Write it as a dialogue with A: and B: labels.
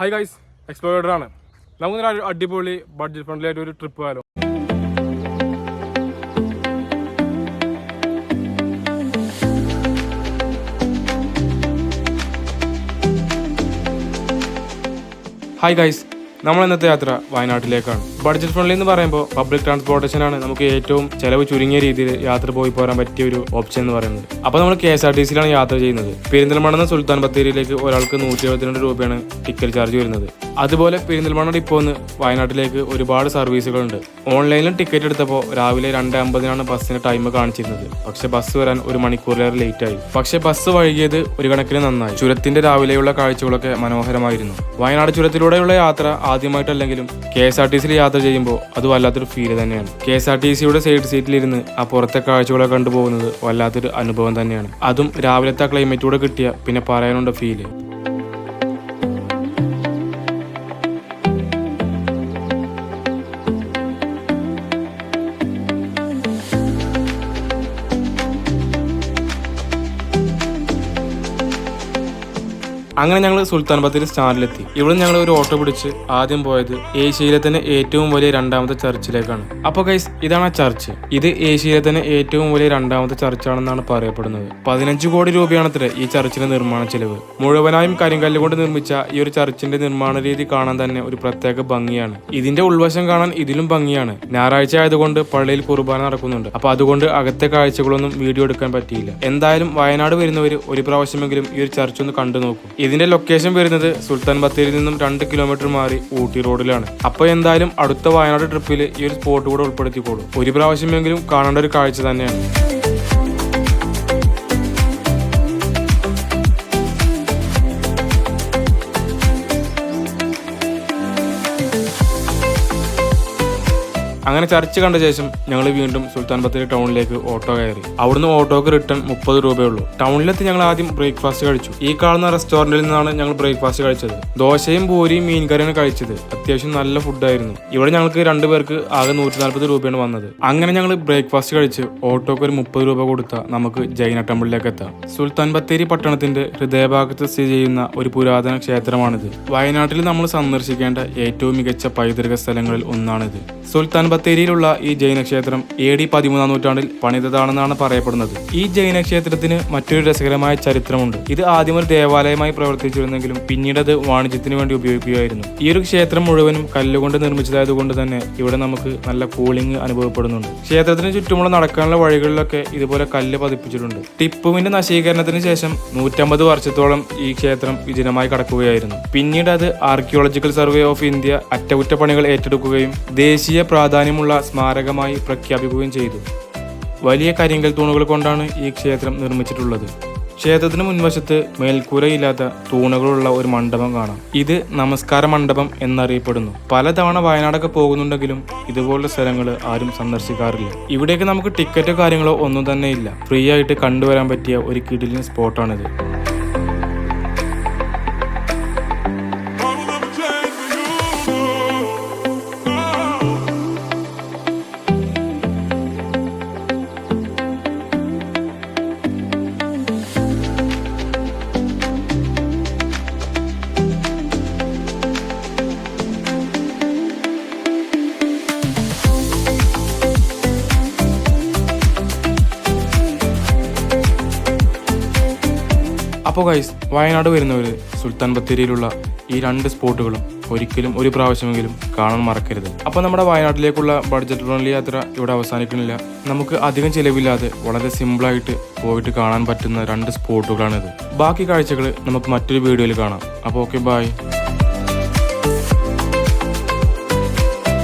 A: Hi guys explorer ആണ്. നമുക്കിന്നൊരു അടിപൊളി ബഡ്ജറ്റ് ഫ്രണ്ട്ലി ആയിട്ട് ഒരു ട്രിപ്പ് പോയാലോ. ഹായ് ഗൈസ് നമ്മൾ ഇന്നത്തെ യാത്ര വയനാട്ടിലേക്കാണ്. ബഡ്ജറ്റ് ഫ്രണ്ട്ലി എന്ന് പറയുമ്പോൾ പബ്ലിക് ട്രാൻസ്പോർട്ടേഷൻ ആണ് നമുക്ക് ഏറ്റവും ചെലവ് ചുരുങ്ങിയ രീതിയിൽ യാത്ര പോയി പോരാൻ പറ്റിയ ഒരു ഓപ്ഷൻ എന്ന് പറയുന്നത്. അപ്പോൾ നമ്മൾ കെ എസ് ആർ ടി സിയിലാണ് യാത്ര ചെയ്യുന്നത്. പെരിന്തൽമണ്ണ സുൽത്താൻ ബത്തേരിയിലേക്ക് ഒരാൾക്ക് നൂറ്റി എഴുപത്തിരണ്ട് രൂപയാണ് ടിക്കറ്റ് ചാർജ് വരുന്നത്. അതുപോലെ പെരിന്തൽമണ്ണ ഡിപ്പോന്ന് വയനാട്ടിലേക്ക് ഒരുപാട് സർവീസുകളുണ്ട്. ഓൺലൈനിലും ടിക്കറ്റ് എടുത്തപ്പോൾ രാവിലെ രണ്ട് അമ്പതിനാണ് ബസ്സിന് ടൈം കാണിച്ചിരുന്നത്. പക്ഷെ ബസ് വരാൻ ഒരു മണിക്കൂറിലേറെ ലേറ്റ് ആയി. പക്ഷെ ബസ് വൈകിയത് ഒരു കണക്കിന് നന്നായി. ചുരത്തിന്റെ രാവിലെയുള്ള കാഴ്ചകളൊക്കെ മനോഹരമായിരുന്നു. വയനാട് ചുരത്തിലൂടെയുള്ള യാത്ര ആദ്യമായിട്ടല്ലെങ്കിലും കെ എസ് ആർ ടി സിയിൽ യാത്ര ചെയ്യുമ്പോൾ അത് വല്ലാത്തൊരു ഫീൽ തന്നെയാണ്. കെ എസ് ആർ ടി സിയുടെ സൈഡ് സീറ്റിലിരുന്ന് ആ പുറത്തെ കാഴ്ചകളൊക്കെ കണ്ടുപോകുന്നത് വല്ലാത്തൊരു അനുഭവം തന്നെയാണ്. അതും രാവിലത്തെ ക്ലൈമറ്റൂടെ കിട്ടിയ പിന്നെ പറയാനുണ്ട് ഫീൽ അങ്ങനെ ഞങ്ങൾ സുൽത്താൻ ബത്തേരി സ്റ്റാൻഡിലെത്തി. ഇവിടെ ഞങ്ങൾ ഒരു ഓട്ടോ പിടിച്ച് ആദ്യം പോയത് ഏഷ്യയിലെ തന്നെ ഏറ്റവും വലിയ രണ്ടാമത്തെ ചർച്ചിലേക്കാണ്. അപ്പോൾ ഗൈസ് ഇതാണ് ആ ചർച്ച്. ഇത് ഏഷ്യയിലെ തന്നെ ഏറ്റവും വലിയ രണ്ടാമത്തെ ചർച്ചാണെന്നാണ് പറയപ്പെടുന്നത്. പതിനഞ്ച് കോടി രൂപയാണത്രേ ഈ ചർച്ചിന്റെ നിർമ്മാണ ചെലവ്. മുഴുവനായും കരിങ്കല്ല് കൊണ്ട് നിർമ്മിച്ച ഈ ഒരു ചർച്ചിന്റെ നിർമ്മാണ രീതി കാണാൻ തന്നെ ഒരു പ്രത്യേക ഭംഗിയാണ്. ഇതിന്റെ ഉൾവശം കാണാൻ ഇതിലും ഭംഗിയാണ്. ഞായറാഴ്ച ആയതുകൊണ്ട് പള്ളിയിൽ കുർബാന നടക്കുന്നുണ്ട്. അപ്പൊ അതുകൊണ്ട് അകത്തെ കാഴ്ചകളൊന്നും വീഡിയോ എടുക്കാൻ പറ്റിയില്ല. എന്തായാലും വയനാട് വരുന്നവർ ഒരു പ്രാവശ്യമെങ്കിലും ഈ ഒരു ചർച്ച് ഒന്ന് കണ്ടു നോക്കും ഇതിന്റെ ലൊക്കേഷൻ വരുന്നത് സുൽത്താൻ ബത്തേരിയിൽ നിന്നും രണ്ട് കിലോമീറ്റർ മാറി ഊട്ടി റോഡിലാണ് അപ്പോൾ എന്തായാലും അടുത്ത വയനാട് ട്രിപ്പിൽ ഈ ഒരു സ്പോട്ട് കൂടെ ഉൾപ്പെടുത്തിക്കോളൂ. ഒരു പ്രാവശ്യമെങ്കിലും കാണേണ്ട ഒരു കാഴ്ച തന്നെയാണ്. അങ്ങനെ ചർച്ച കണ്ട ശേഷം ഞങ്ങൾ വീണ്ടും സുൽത്താൻ ബത്തേരി ടൗണിലേക്ക് ഓട്ടോ കയറി. അവിടുന്ന് ഓട്ടോക്ക് റിട്ടേൺ മുപ്പത് രൂപയുള്ളൂ. ടൗണിലെത്തി ഞങ്ങൾ ആദ്യം ബ്രേക്ക്ഫാസ്റ്റ് കഴിച്ചു. ഈ കാണുന്ന റെസ്റ്റോറന്റിൽ നിന്നാണ് ഞങ്ങൾ ബ്രേക്ക്ഫാസ്റ്റ് കഴിച്ചത്. ദോശയും പൂരിയും മീൻകറിയാണ് കഴിച്ചത്. അത്യാവശ്യം നല്ല ഫുഡായിരുന്നു ഇവിടെ ഞങ്ങൾക്ക് രണ്ടുപേർക്ക് ആകെ നൂറ്റി നാൽപ്പത് രൂപയാണ് വന്നത്. അങ്ങനെ ഞങ്ങൾ ബ്രേക്ക്ഫാസ്റ്റ് കഴിച്ച് ഓട്ടോക്ക് ഒരു മുപ്പത് രൂപ കൊടുത്താൽ നമുക്ക് ജൈന ടെമ്പിളിലേക്ക് എത്താം. സുൽത്താൻ ബത്തേരി പട്ടണത്തിന്റെ ഹൃദയഭാഗത്ത് സ്ഥിതി ചെയ്യുന്ന ഒരു പുരാതന ക്ഷേത്രമാണിത്. വയനാട്ടിൽ നമ്മൾ സന്ദർശിക്കേണ്ട ഏറ്റവും മികച്ച പൈതൃക സ്ഥലങ്ങളിൽ ഒന്നാണിത്. സുൽത്താൻ ബത്തേരിയിലുള്ള ഈ ജൈനക്ഷേത്രം എ ഡി പതിമൂന്നാം നൂറ്റാണ്ടിൽ പണിതതാണെന്നാണ് പറയപ്പെടുന്നത്. ഈ ജൈനക്ഷേത്രത്തിന് മറ്റൊരു രസകരമായ ചരിത്രമുണ്ട്. ഇത് ആദ്യം ഒരു ദേവാലയമായി പ്രവർത്തിച്ചിരുന്നെങ്കിലും പിന്നീട് അത് വാണിജ്യത്തിന് വേണ്ടി ഉപയോഗിക്കുകയായിരുന്നു. ഈ ഒരു ക്ഷേത്രം മുഴുവനും കല്ലുകൊണ്ട് നിർമ്മിച്ചതായതുകൊണ്ട് തന്നെ ഇവിടെ നമുക്ക് നല്ല കൂളിംഗ് അനുഭവപ്പെടുന്നുണ്ട്. ക്ഷേത്രത്തിന് ചുറ്റുമുള്ള നടക്കാനുള്ള വഴികളിലൊക്കെ ഇതുപോലെ കല്ല് പതിപ്പിച്ചിട്ടുണ്ട്. ടിപ്പുവിന്റെ നശീകരണത്തിന് ശേഷം നൂറ്റമ്പത് വർഷത്തോളം ഈ ക്ഷേത്രം വിജനമായി കടക്കുകയായിരുന്നു. പിന്നീട് അത് ആർക്കിയോളജിക്കൽ സർവേ ഓഫ് ഇന്ത്യ അറ്റകുറ്റപ്പണികൾ ഏറ്റെടുക്കുകയും ദേശീയ പ്രാധാന്യമുള്ള സ്മാരകമായി പ്രഖ്യാപിക്കുകയും ചെയ്തു. വലിയ കരിങ്കൽ തൂണുകൾ കൊണ്ടാണ് ഈ ക്ഷേത്രം നിർമ്മിച്ചിട്ടുള്ളത്. ക്ഷേത്രത്തിന് മുൻവശത്ത് മേൽക്കൂരയില്ലാത്ത തൂണുകളുള്ള ഒരു മണ്ഡപം കാണാം. ഇത് നമസ്കാര മണ്ഡപം എന്നറിയപ്പെടുന്നു. പലതവണ വയനാടൊക്കെ പോകുന്നുണ്ടെങ്കിലും ഇതുപോലുള്ള സ്ഥലങ്ങൾ ആരും സന്ദർശിക്കാറില്ല. ഇവിടേക്ക് നമുക്ക് ടിക്കറ്റോ കാര്യങ്ങളോ ഒന്നും തന്നെ ഇല്ല. ഫ്രീ ആയിട്ട് കണ്ടുവരാൻ പറ്റിയ ഒരു കിടിലിൻ സ്പോട്ടാണിത്. അപ്പോൾ ഗൈസ് വയനാട് വരുന്നവർ സുൽത്താൻ ബത്തേരിയിലുള്ള ഈ രണ്ട് സ്പോട്ടുകളും ഒരിക്കലും ഒരു പ്രാവശ്യമെങ്കിലും കാണാൻ മറക്കരുത്. അപ്പോൾ നമ്മുടെ വയനാട്ടിലേക്കുള്ള ബഡ്ജറ്റ് ഫ്രണ്ട്ലി യാത്ര ഇവിടെ അവസാനിക്കുന്നില്ല. നമുക്ക് അധികം ചിലവില്ലാതെ വളരെ സിമ്പിളായിട്ട് പോയിട്ട് കാണാൻ പറ്റുന്ന രണ്ട് സ്പോട്ടുകളാണിത്. ബാക്കി കാഴ്ചകൾ നമുക്ക് മറ്റൊരു വീഡിയോയിൽ കാണാം. അപ്പോൾ ഓക്കെ ബായ്